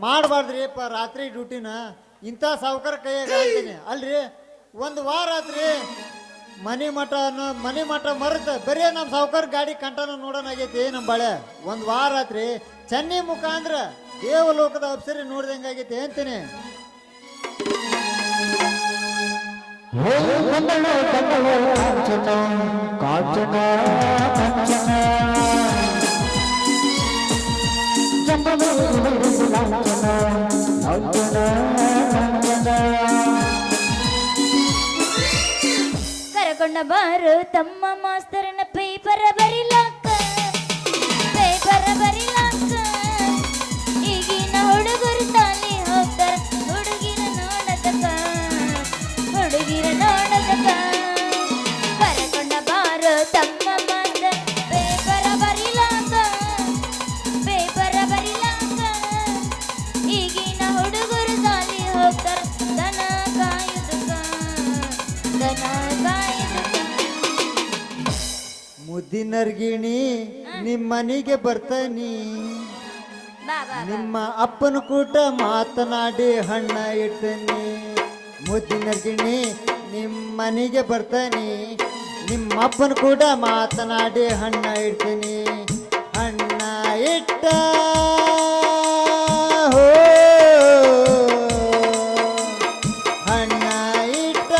ಮಾಡ್ಬಾರ್ದ್ರಿ ರಾತ್ರಿ ಡ್ಯೂಟಿನ. ಇಂಥ ಸಾವುಕಾರ ಕೈಯಾಗ ಹೇಳ್ತೀನಿ ಅಲ್ರಿ? ಒಂದು ವಾರ ಆತ್ರಿ. ಮನಿ ಮಠ ಅನ್ನೋ- ಮನಿ ಮಠ ಮರೆತ ಬರೀ ನಮ್ಮ ಸಾವುಕಾರ ಗಾಡಿ ಕಂಟನ ನೋಡೋಣಾಗೈತಿ ನಮ್ಮ ಬಾಳೆ. ಒಂದು ವಾರ ಆತ್ರಿ. ಚೆನ್ನಿ ಮುಖ ಅಂದ್ರ ದೇವಲೋಕದ ಅಪ್ಸರಿ ನೋಡ್ದಂಗಾಗೈತಿ ಅಂತೀನಿ. ಕಾಚನ ಕಾಂಚನ ಕರಕೊಂಡ ಬಾರು ತಮ್ಮ ಮಾಸ್ತರನ ಪೇಪರ ಬರಿಲಾಕ ಮುದ್ದಿನರ್ಗಿಣಿ ನಿಮ್ಮ ಮನೆಗೆ ಬರ್ತಾನಿ. ನಿಮ್ಮ ಅಪ್ಪನ ಕೂಟ ಮಾತನಾಡಿ ಹಣ್ಣ ಇಡ್ತೀನಿ. ಮುದ್ದಿನರ್ಗಿಣಿ ನಿಮ್ಮ ಮನೆಗೆ ಬರ್ತಾನಿ. ನಿಮ್ಮ ಅಪ್ಪನ ಕೂಡ ಮಾತನಾಡಿ ಹಣ್ಣ ಇಡ್ತೀನಿ. ಅಣ್ಣ ಇಟ್ಟ ಹೋ. ಹಣ್ಣ ಇಟ್ಟ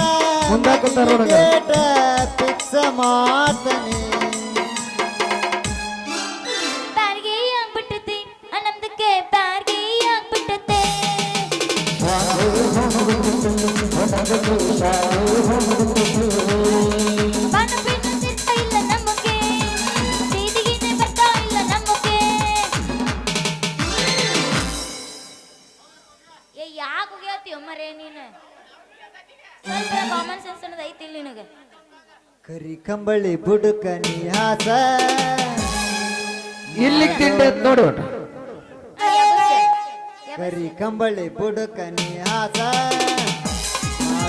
ಪಿಕ್ಸ ಕೂತಾರ್ ಕರಿ ಕಂಬಳಿ ಬುಡುಕ ನಿಹಾಸ ಇಲ್ಲಿ ತಿಂಡ ನೋಡು ಕರಿ ಕಂಬಳಿ ಬುಡುಕ ನಿಹಾಸ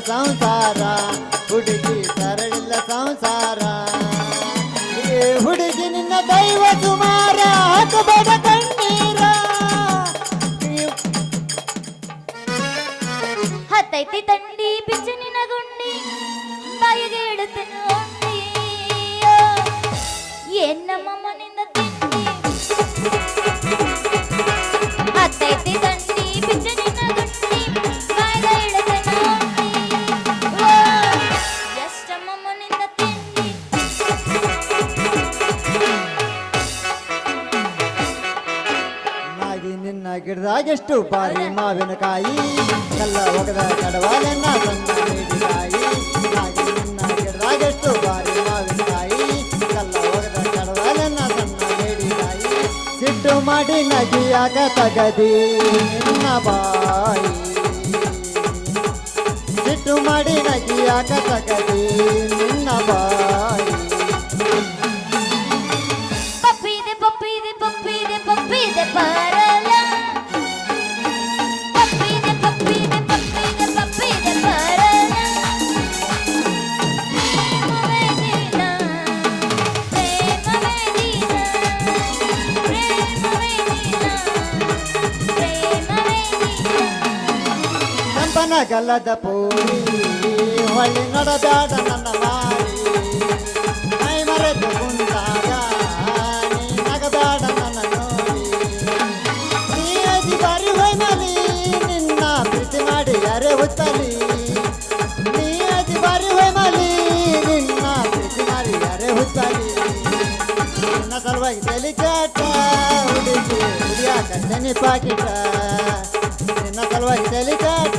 cantará ಗಿಡದಾಗೆಷ್ಟು ಬಾರಿ ಮಾವಿನಕಾಯಿ ಕಲ್ಲ ಒಗದ ಕಡವಾಲೆನ್ನ ತಂದ ನೀಡಿದಾಯಿ ನಾಗಿ ನಿನ್ನ ಗಿಡದಾಗೆಷ್ಟು ಬಾರಿ ಮಾವಿನಕಾಯಿ ಕಲ್ಲ ಒಗದ ಕಡವಾಲೆನ್ನ ತಂದ ನೀಡಿದಾಯಿ ಸಿಟ್ಟು ಮಾಡಿ ನಗಿಯಾಗ ತಗದಿ ನಿನ್ನ ಬಾಯಿ. ಸಿಟ್ಟು ಮಾಡಿ ನಗಿಯಾಗ ತಗದಿ ನಿನ್ನ ಬಾಯಿ. ಗಲದ ಪೋರಿ. ಹೊಳಿ ನಡಬೇಡ ನನ್ನ ದಾರಿ ಕೈ ಮರೆತು ಕುಂತಾಗ, ನೀ ನನ್ನ ನೋಡಿ. ನೀ ಅದಿ ಬಾರಿ ಹೊಯ್ಮಲಿ ನಿನ್ನ ಪ್ರೀತಿ ಮಾಡಿ ಯಾರೇ ಹುತ್ತಲಿ ನೀ ಅದಿ ಬಾರಿ ಹೊಯ್ಮಲಿ ನಿನ್ನ ಪ್ರೀತಿ ಮಾಡಿ ಯಾರೇ ಹುತ್ತಲಿ ನಿನ್ನ ಸಲುವಾಗಿ ತಲೆ ಕೇಟ ಹುಡುಕಿ ಹುಡಿಯಾಕ ನೆನಪಾಕಿಟ ನಿನ್ನ ಸಲುವಾಗಿ ತಲೆ ಕೇಟ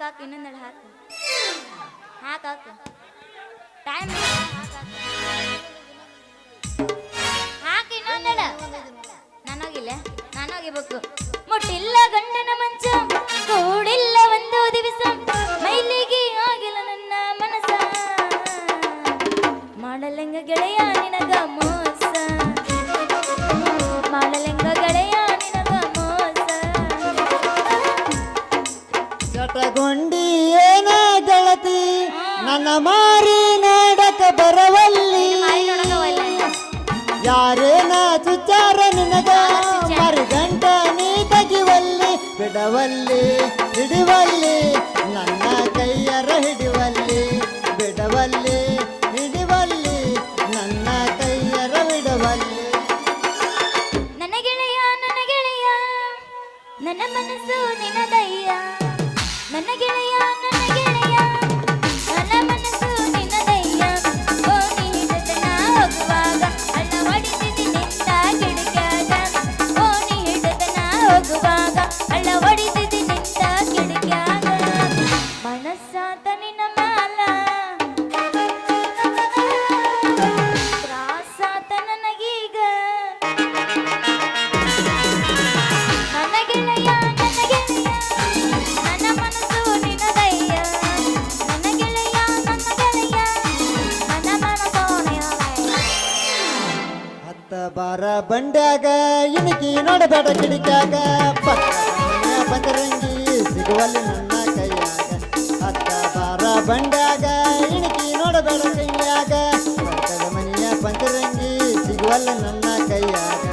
ಕಾಕ ಇನ್ನೊಂದಳ ಮಾರಿ ನಾಡಕ ಬರವಲ್ಲಿ. ಯಾರೇನ ಚುಚ್ಚಾರ ನಿನಗ? ಮರುಗಂಟ ನೀ ತಗಿವಲ್ಲಿ ಬಿಡವಲ್ಲಿ ಹಿಡಿವಲ್ಲಿ ನನ್ನ ಕೈಯರ ಹಿಡಿವಲ್ಲಿ ಬಿಡವಲ್ಲಿ. ಒಲಿ ನನ್ನ ಕೈಯಾಗ. ಅತ್ತ ಬಾರ ಬಂಡ್ಯಾಗ, ಇಣಕಿ ನೋಡಬೇಡ ಕೈಯಾಗ. ಬರ್ತದ ಮನೆಯ ಪಂಚರಂಗಿ ಸಿಗುವಲ್ಲ ನನ್ನ ಕೈಯಾಗ.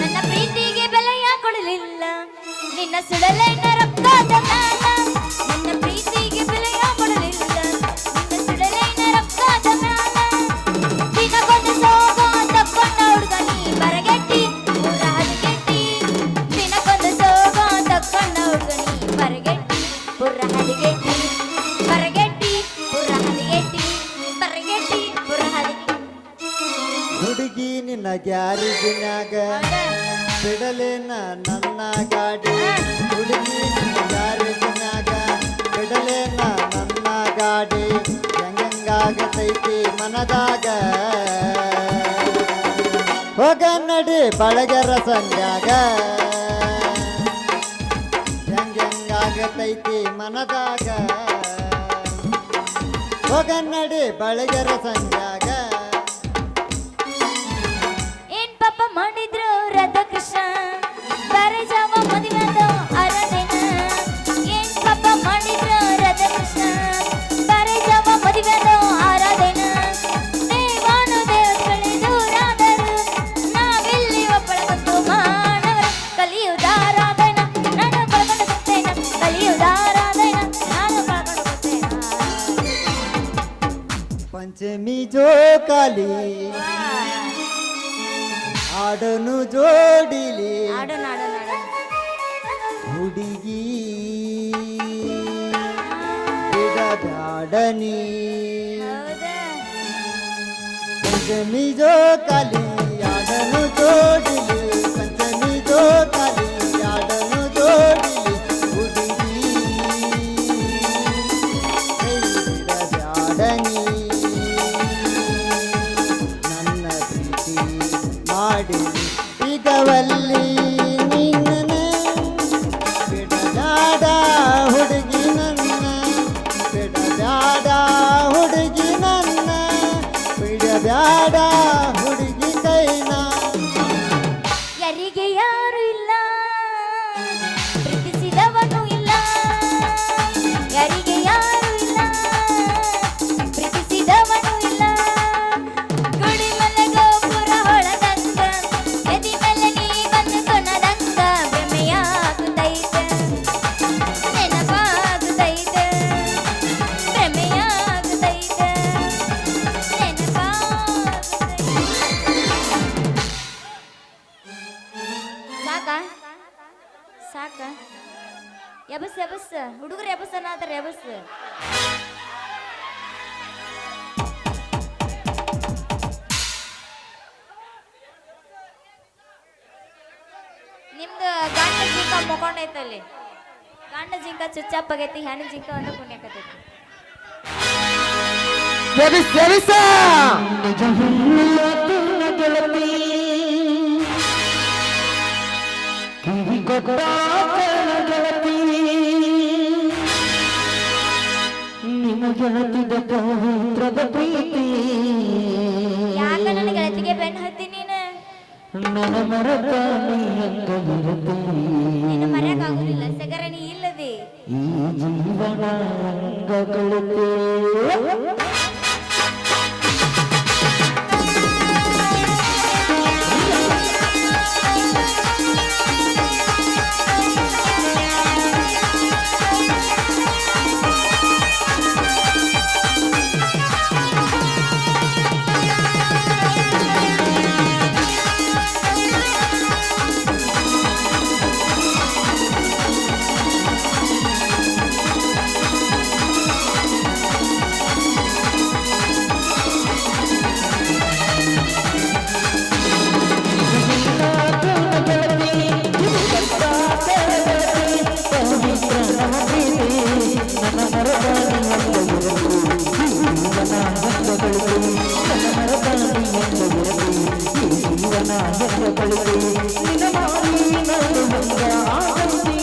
ನನ್ನ ಪ್ರೀತಿಗೆ ಬೆಲೆಯ ಕೊಡಲಿಲ್ಲ. ನಿನ್ನ ಸುಡಲೇನ ರೊಕ್ಕ ನಿನ್ನ ಗ್ಯಾರೇಜಿನಾಗ ಬಿಡಲೇನ ನನ್ನ ಗಾಡಿ. ಹುಡುಗಿ ನಿನ್ನ ಗ್ಯಾರೇಜಿನಾಗ ಬಿಡಲೇನ ನನ್ನ ಗಾಡಿ. ಹೆಂಗಾಗತೈತಿ ಮನದಾಗ? ಹೋಗ ನಡಿ ಬಳಗರ ಸಂಜಾಗ ಹೆಂಗಾಗತೈತಿ ಮನದಾಗ? ಹೋಗ ನಡಿ ಬಳಗರ ಸಂಜಾಗ ಹುಡುಗಿ ಬಿಡದಾಡನಿ ನಿಜ ಕಲಿಯಾಡನು ಜೋಡಿಲಿ ಎಬಸ್ ಎಬಸ್. ಹುಡುಗರು ಎಬಸ್ ಅನ್ನಾದ್ರ ಎಬಸ್. ನಿಮ್ದು ಗಂಡ ಜಿಂಕ ಮುಕೊಂಡೈತಲ್ಲಿ ಗಂಡ ಜಿಂಕ ಚುಚ್ಚಪ್ಪ ಆಗೈತಿ ಹೆಣ್ಣು ಜಿಂಕ ಒಂದು ಪುಣ್ಯಕತೈತಿ ಸರಿ ಗೆಳತಿ ನನ್ನ ಗೆದ್ದುಕೊಳ್ಳಿ ನಿನ್ನ ಮಾಡಿ ನಾನು ಆಗಂತಿ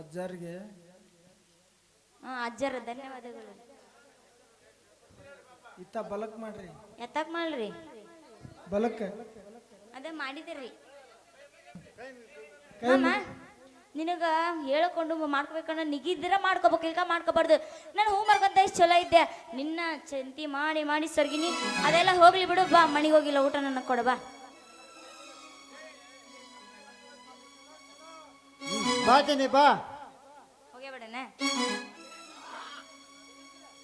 ಅಜ್ಜಾರಿಗೆ. ಹಾ ಅಜ್ಜರ ಧನ್ಯವಾದಗಳು. ಇತ್ತ ಬಲಕ್ ಮಾಡ್ರಿ. ಎತ್ತಕ್ ಮಾಡ್ರಿ. ಬಲಕ್. ಅದೇ ಮಾಡಿದಿರಿ ಮಾಮ ನಿನಗ ಹೇಳ್ಕೊಂಡು ಮಾಡ್ಕೋಬೇಕನ್ನ ನಿಗಿದ್ರ ಮಾಡ್ಕೋಬೇಕು ಈಗ ಮಾಡ್ಕೋಬಾರ್ದು. ನಾನು ಹೂ ಮಾಡ್ಕೊಂತ ಇಷ್ಟು ಚಲೋ ಇದ್ದೆ ನಿನ್ನ ಚಂತಿ ಮಾಡಿ ಮಾಡಿ ಸರ್ಗಿನಿ ಅದೆಲ್ಲ ಹೋಗ್ಲಿ ಬಿಡು ಬಾ ಮನೆಗೆ ಹೋಗಿಲ್ಲ ಊಟ ನನಗೆ ಕೊಡು ಬಾ. ಬಾತೀನಿ ಬಾ ಹೋಗೇ ಬಿಡನೆ